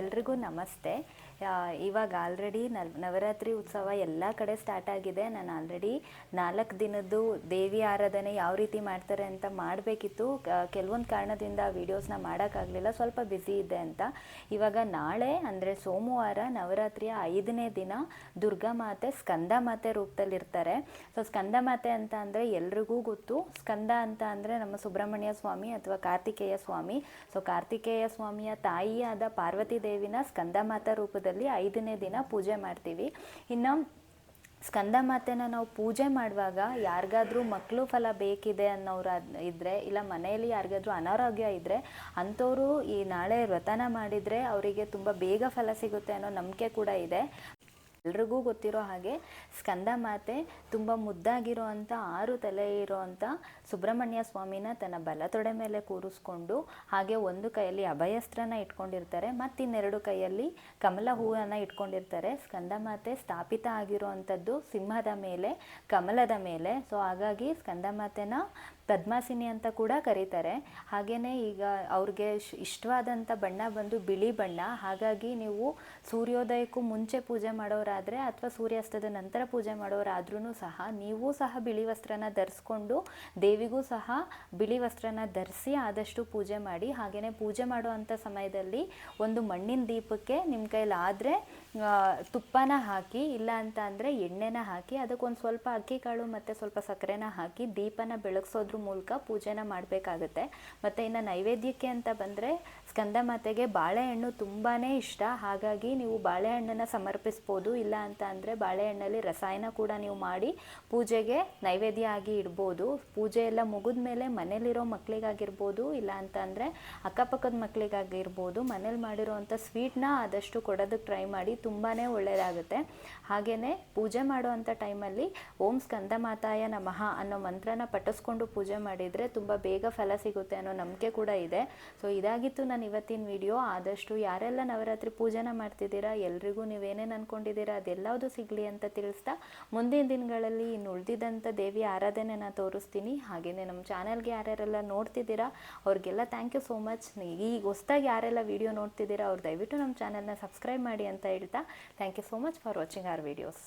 ಎಲ್ರಿಗೂ ನಮಸ್ತೆ. ಇವಾಗ ಆಲ್ರೆಡಿ ನವರಾತ್ರಿ ಉತ್ಸವ ಎಲ್ಲ ಕಡೆ ಸ್ಟಾರ್ಟ್ ಆಗಿದೆ. ನಾನು ಆಲ್ರೆಡಿ ನಾಲ್ಕು ದಿನದ್ದು ದೇವಿ ಆರಾಧನೆ ಯಾವ ರೀತಿ ಮಾಡ್ತಾರೆ ಅಂತ ಮಾಡಬೇಕಿತ್ತು. ಕೆಲವೊಂದು ಕಾರಣದಿಂದ ವೀಡಿಯೋಸ್ನ ಮಾಡೋಕ್ಕಾಗಲಿಲ್ಲ ಸ್ವಲ್ಪ ಬ್ಯುಸಿ ಇದೆ ಅಂತ. ಇವಾಗ ನಾಳೆ, ಅಂದರೆ ಸೋಮವಾರ ನವರಾತ್ರಿಯ ಐದನೇ ದಿನ ದುರ್ಗಾ ಮಾತೆ ಸ್ಕಂದ ಮಾತೆ ರೂಪದಲ್ಲಿರ್ತಾರೆ ಸೊ ಸ್ಕಂದ ಮಾತೆ ಅಂತ ಅಂದರೆ ಎಲ್ರಿಗೂ ಗೊತ್ತು. ಸ್ಕಂದ ಅಂತ ಅಂದರೆ ನಮ್ಮ ಸುಬ್ರಹ್ಮಣ್ಯ ಸ್ವಾಮಿ ಅಥವಾ ಕಾರ್ತಿಕೇಯ ಸ್ವಾಮಿ. ಸೊ ಕಾರ್ತಿಕೇಯ ಸ್ವಾಮಿಯ ತಾಯಿಯಾದ ಪಾರ್ವತಿ ದೇವಿನ ಸ್ಕಂದಮಾತಾ ರೂಪದಲ್ಲಿ ಐದನೇ ದಿನ ಪೂಜೆ ಮಾಡ್ತೀವಿ. ಇನ್ನು ಸ್ಕಂದ ಮಾತೆನ ನಾವು ಪೂಜೆ ಮಾಡುವಾಗ ಯಾರಿಗಾದ್ರೂ ಮಕ್ಕಳು ಫಲ ಬೇಕಿದೆ ಅನ್ನೋರು ಇದ್ದರೆ ಇಲ್ಲ ಮನೆಯಲ್ಲಿ ಯಾರಿಗಾದ್ರೂ ಅನಾರೋಗ್ಯ ಇದ್ದರೆ ಅಂಥವರು ಈ ನಾಳೆ ವ್ರತನ ಮಾಡಿದರೆ ಅವರಿಗೆ ತುಂಬ ಬೇಗ ಫಲ ಸಿಗುತ್ತೆ ಅನ್ನೋ ನಂಬಿಕೆ ಕೂಡ ಇದೆ. ಎಲ್ರಿಗೂ ಗೊತ್ತಿರೋ ಹಾಗೆ ಸ್ಕಂದ ಮಾತೆ ತುಂಬ ಮುದ್ದಾಗಿರೋ ಅಂಥ ಆರು ತಲೆ ಇರೋ ಅಂಥ ಸುಬ್ರಹ್ಮಣ್ಯ ಸ್ವಾಮಿನ ತನ್ನ ಬಲತೊಡೆ ಮೇಲೆ ಕೂರಿಸ್ಕೊಂಡು ಹಾಗೆ ಒಂದು ಕೈಯಲ್ಲಿ ಅಭಯಸ್ತ್ರನ ಇಟ್ಕೊಂಡಿರ್ತಾರೆ, ಮತ್ತಿನ್ನೆರಡು ಕೈಯಲ್ಲಿ ಕಮಲ ಹೂವನ್ನು ಇಟ್ಕೊಂಡಿರ್ತಾರೆ. ಸ್ಕಂದ ಮಾತೆ ಸ್ಥಾಪಿತ ಆಗಿರೋ ಅಂಥದ್ದು ಸಿಂಹದ ಮೇಲೆ, ಕಮಲದ ಮೇಲೆ. ಸೊ ಹಾಗಾಗಿ ಸ್ಕಂದ ಮಾತೆನ ಪದ್ಮಾಸಿನಿ ಅಂತ ಕೂಡ ಕರೀತಾರೆ. ಹಾಗೆಯೇ ಈಗ ಅವ್ರಿಗೆ ಇಷ್ಟವಾದಂಥ ಬಣ್ಣ ಬಂದು ಬಿಳಿ ಬಣ್ಣ. ಹಾಗಾಗಿ ನೀವು ಸೂರ್ಯೋದಯಕ್ಕೂ ಮುಂಚೆ ಪೂಜೆ ಮಾಡೋರಾದರೆ ಅಥವಾ ಸೂರ್ಯಾಸ್ತದ ನಂತರ ಪೂಜೆ ಮಾಡೋರಾದ್ರೂ ಸಹ ನೀವು ಸಹ ಬಿಳಿ ವಸ್ತ್ರನ ಧರಿಸ್ಕೊಂಡು ದೇವಿಗೂ ಸಹ ಬಿಳಿ ವಸ್ತ್ರನ ಧರಿಸಿ ಆದಷ್ಟು ಪೂಜೆ ಮಾಡಿ. ಹಾಗೆಯೇ ಪೂಜೆ ಮಾಡುವಂಥ ಸಮಯದಲ್ಲಿ ಒಂದು ಮಣ್ಣಿನ ದೀಪಕ್ಕೆ ನಿಮ್ಮ ಕೈಲಾದರೆ ತುಪ್ಪನ ಹಾಕಿ, ಇಲ್ಲ ಅಂತ ಅಂದರೆ ಎಣ್ಣೆನ ಹಾಕಿ ಅದಕ್ಕೊಂದು ಸ್ವಲ್ಪ ಅಕ್ಕಿ ಕಾಳು ಮತ್ತು ಸ್ವಲ್ಪ ಸಕ್ಕರೆನ ಹಾಕಿ ದೀಪನ ಬೆಳಗಿಸೋದ್ರ ಮೂಲಕ ಪೂಜೆನ ಮಾಡಬೇಕಾಗುತ್ತೆ. ಮತ್ತು ಇನ್ನು ನೈವೇದ್ಯಕ್ಕೆ ಅಂತ ಬಂದರೆ ಸ್ಕಂದ ಮಾತೆಗೆ ಬಾಳೆಹಣ್ಣು ತುಂಬಾ ಇಷ್ಟ. ಹಾಗಾಗಿ ನೀವು ಬಾಳೆಹಣ್ಣನ್ನು ಸಮರ್ಪಿಸ್ಬೋದು. ಇಲ್ಲ ಅಂತ ಅಂದರೆ ಬಾಳೆಹಣ್ಣಲ್ಲಿ ರಸಾಯನ ಕೂಡ ನೀವು ಮಾಡಿ ಪೂಜೆಗೆ ನೈವೇದ್ಯ ಆಗಿ ಇಡ್ಬೋದು. ಪೂಜೆ ಎಲ್ಲ ಮುಗಿದ ಮೇಲೆ ಮನೇಲಿರೋ ಮಕ್ಕಳಿಗಾಗಿರ್ಬೋದು ಇಲ್ಲ ಅಂತ ಅಂದರೆ ಅಕ್ಕಪಕ್ಕದ ಮಕ್ಕಳಿಗಾಗಿರ್ಬೋದು ಮನೇಲಿ ಮಾಡಿರೋವಂಥ ಸ್ವೀಟ್ನ ಆದಷ್ಟು ಕೊಡೋದಕ್ಕೆ ಟ್ರೈ ಮಾಡಿ ತುಂಬಾ ಒಳ್ಳೆಯದಾಗುತ್ತೆ ಹಾಗೆಯೇ ಪೂಜೆ ಮಾಡುವಂಥ ಟೈಮಲ್ಲಿ ಓಂ ಸ್ಕಂದ ಮಾತಾಯ ನಮಃ ಅನ್ನೋ ಮಂತ್ರನ ಪಠಿಸ್ಕೊಂಡು ಪೂಜೆ ಮಾಡಿದರೆ ತುಂಬ ಬೇಗ ಫಲ ಸಿಗುತ್ತೆ ಅನ್ನೋ ನಂಬಿಕೆ ಕೂಡ ಇದೆ. ಸೊ ಇದಾಗಿತ್ತು ನಾನು ಇವತ್ತಿನ ವಿಡಿಯೋ ಆದಷ್ಟು ಯಾರೆಲ್ಲ ನವರಾತ್ರಿ ಪೂಜೆನ ಮಾಡ್ತಿದ್ದೀರಾ, ಎಲ್ರಿಗೂ ನೀವೇನೇನು ಅಂದ್ಕೊಂಡಿದ್ದೀರಾ ಅದೆಲ್ಲವುದು ಸಿಗಲಿ ಅಂತ ತಿಳಿಸ್ತಾ ಮುಂದಿನ ದಿನಗಳಲ್ಲಿ ಇನ್ನು ಉಳಿದಿದ್ದಂಥ ದೇವಿ ಆರಾಧನೆನ ತೋರಿಸ್ತೀನಿ. ಹಾಗೆಯೇ ನಮ್ಮ ಚಾನಲ್ಗೆ ಯಾರ್ಯಾರೆಲ್ಲ ನೋಡ್ತಿದ್ದೀರಾ, ಅವ್ರಿಗೆಲ್ಲ ಥ್ಯಾಂಕ್ ಯು ಸೋ ಮಚ್ ಈಗ ಹೊಸ್ದಾಗಿ ಯಾರೆಲ್ಲ ವಿಡಿಯೋ ನೋಡ್ತಿದ್ದೀರಾ, ಅವ್ರು ದಯವಿಟ್ಟು ನಮ್ಮ ಚಾನಲ್ನ ಸಬ್ಸ್ಕ್ರೈಬ್ ಮಾಡಿ ಅಂತ ಹೇಳ್ತಾ. Thank you so much for watching our videos